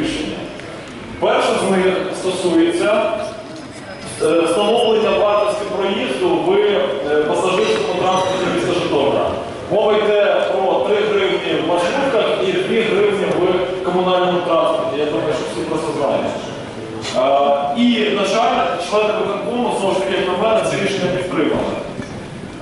рішення. Перше з них стосується е, встановлення вартості проїзду в е, пасажирському транспорті міста Житомира. Мова йде про 3 гривні в маршрутках і 2 гривні в комунальному транспорті. Я думаю, що всі просто знають. Е, І, на жаль, члени виконкому, знову ж таки, як на мене, це рішення підтримали.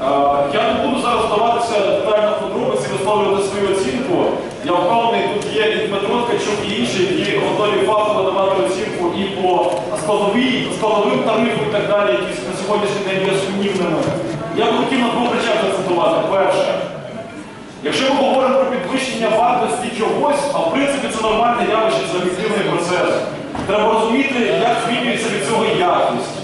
Е, Я не буду зараз вдаватися детально в подробиці, висловлювати свою оцінку. Я впевнений, тут є і Дмитро Ткачук, і інші, які готові фахово давати оцінку і по складовій, складовим тарифам і так далі, які на сьогоднішній день є сумнівними. Я б хотів на двох речах акцентувати. Перше, якщо ми говоримо про підвищення вартості чогось, а в принципі це нормальне явище, це об'єктивний процес. Треба розуміти, як змінюється від цього якість.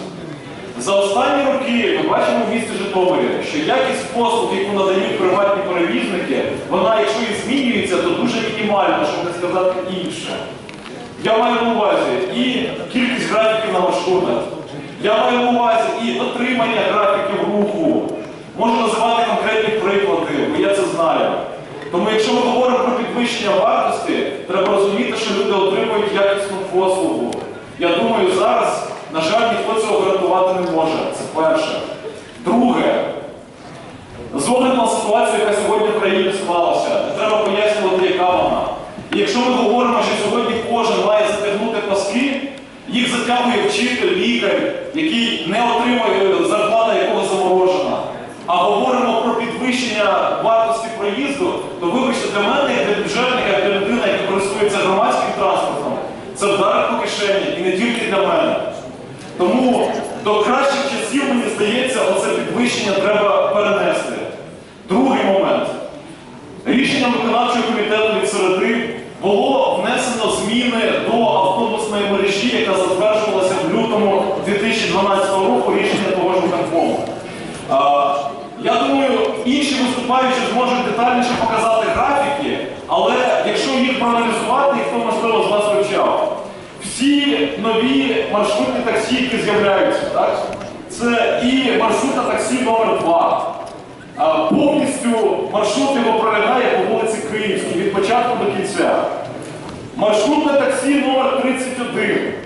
За останні роки ми бачимо в місті Житомирі, що якість послуг, яку надають приватні перевізники, вона, якщо і змінюється, то дуже мінімальна, щоб не сказати інше. Я маю на увазі і кількість графіків на маршрутах, я маю на увазі і дотримання графіків руху. Можу називати конкретні приклади, бо я це знаю. Тому якщо ми говоримо про підвищення вартості, треба розуміти, що люди отримують якісну послугу. Я думаю, зараз, на жаль, ніхто цього гарантувати не може. Це перше. Друге, з огляду на ситуацію, яка сьогодні в країні склалася, треба пояснювати, яка вона. І якщо ми говоримо, кожен має затягнути паски, їх затягує вчитель, лікар, який не отримує зарплата, якого заморожена. А говоримо про підвищення вартості проїзду, то вибачте, для мене, як для бюджетника, для людини, яка користується громадським транспортом, це вдарить по кишені і не тільки для мене. Тому до кращих часів, мені здається, оце підвищення треба перенести. Другий момент. Рішенням виконавчого комітету від середи було внесено зміни до мережі, яка затверджувалася в лютому 2012 року рішення того ж виконкому. Я думаю, інші виступаючі зможуть детальніше показати графіки, але якщо їх проаналізувати, і хто можливо з вас вивчав, всі нові маршрутні таксі, які з'являються, так? це і маршрутне таксі номер 2 повністю маршрут його пролягає по вулиці Київській від початку до кінця. Маршрутне таксі номер 31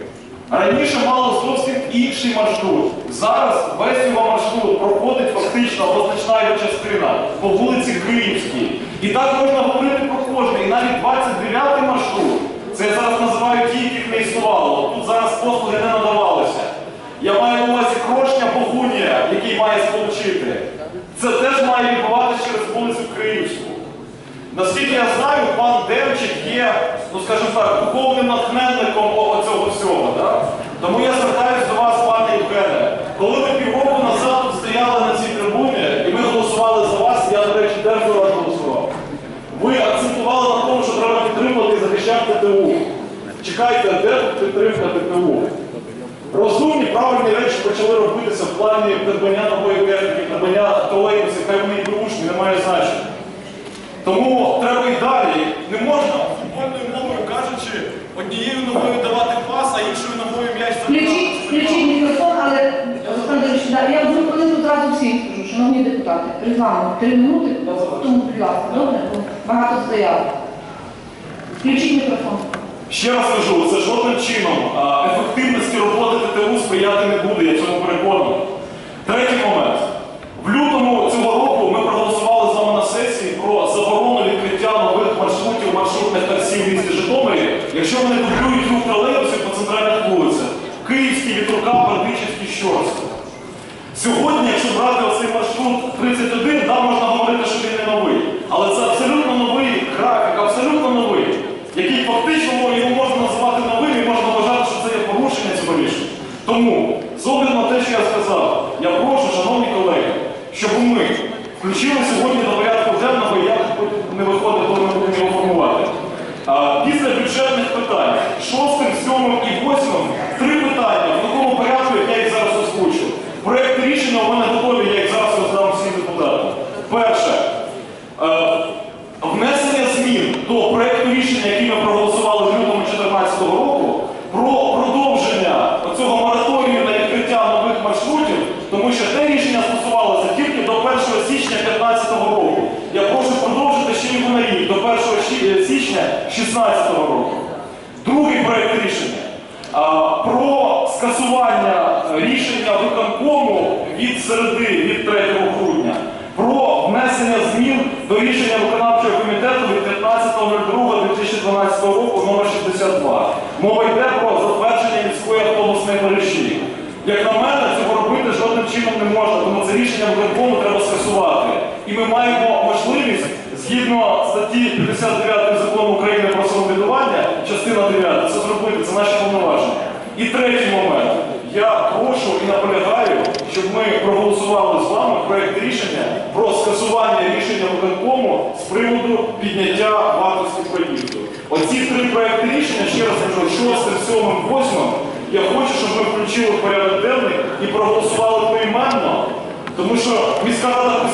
Раніше мало зовсім інший маршрут. Зараз весь його маршрут проходить фактично або його частина по вулиці Київській. І так можна говорити про кожний. І навіть 29-й маршрут, це я зараз називаю ті, яких не існувало. Тут зараз послуги не надавалися. Я маю на увазі крошня Богунія, який має сполучити. Це теж має відбуватися через вулицю Київську. Наскільки я знаю, пан Демчик є, ну скажімо так, духовним натхненником цього всього. Да? Тому я звертаюся до вас, пане Євгене. Коли ви півроку назад тут стояли на цій трибуні, і ми голосували за вас, я, до речі, теж за вас голосував. Ви акцентували на тому, що треба підтримувати і захищати ТТУ. Чекайте, де тут підтримка ТТУ? Розумні, правильні речі почали робитися в плані придбання нової техніки, придбання тролейбусів, хай вони і бушні, не має значення. Тому треба і далі. Не можна футбольною мовою кажучи, однією ногою давати пас, а іншою ногою м'яч Включіть, мікрофон, але Олександр да, я одну хвилину одразу всім скажу, шановні депутати, регламент, три минути, тому, будь ласка, добре, багато стояло. Включіть мікрофон. Ще раз кажу, це жодним чином ефективності роботи ТТУ сприяти не буде, я в цьому переконаний. Третій момент. В лютому цього року ми проголосували з вами на сесії про заборону відкриття нових маршрутів маршрутних таксі в місті Житомирі, якщо вони дублюють рух тролейбусів по центральних вулицях. Київський, Вітрука, Бердичівський, Щорський. Сьогодні, якщо брати оцей маршрут 31, да, можна говорити, що він не новий. Але Е, внесення змін до проєкту рішення, який ми проголосували в лютому 2014 року, про продовження цього мораторію на відкриття нових маршрутів, тому що те рішення стосувалося тільки до 1 січня 2015 року. Я прошу продовжити ще його на рік до 1 е, січня 2016 року. Другий проєкт рішення про скасування е, рішення виконкому від середи від 3 рішення виконавчого комітету від 15.02.2012 року номер 62. Мова йде про затвердження міської автобусної мережі. Як на мене, цього робити жодним чином не можна, тому це рішення виконкому треба скасувати. І ми маємо можливість, згідно статті 59 закону України про самоврядування, частина 9, це зробити, це наші повноваження. І третій момент. Я прошу і наполягаю, щоб ми проголосували з вами проєкт рішення про скасування рішення виконкому з приводу підняття вартості проїзду. Оці три проєкти рішення, ще раз кажу, 6, 7, 8, я хочу, щоб ми включили порядок денний і проголосували поіменно, тому що міська рада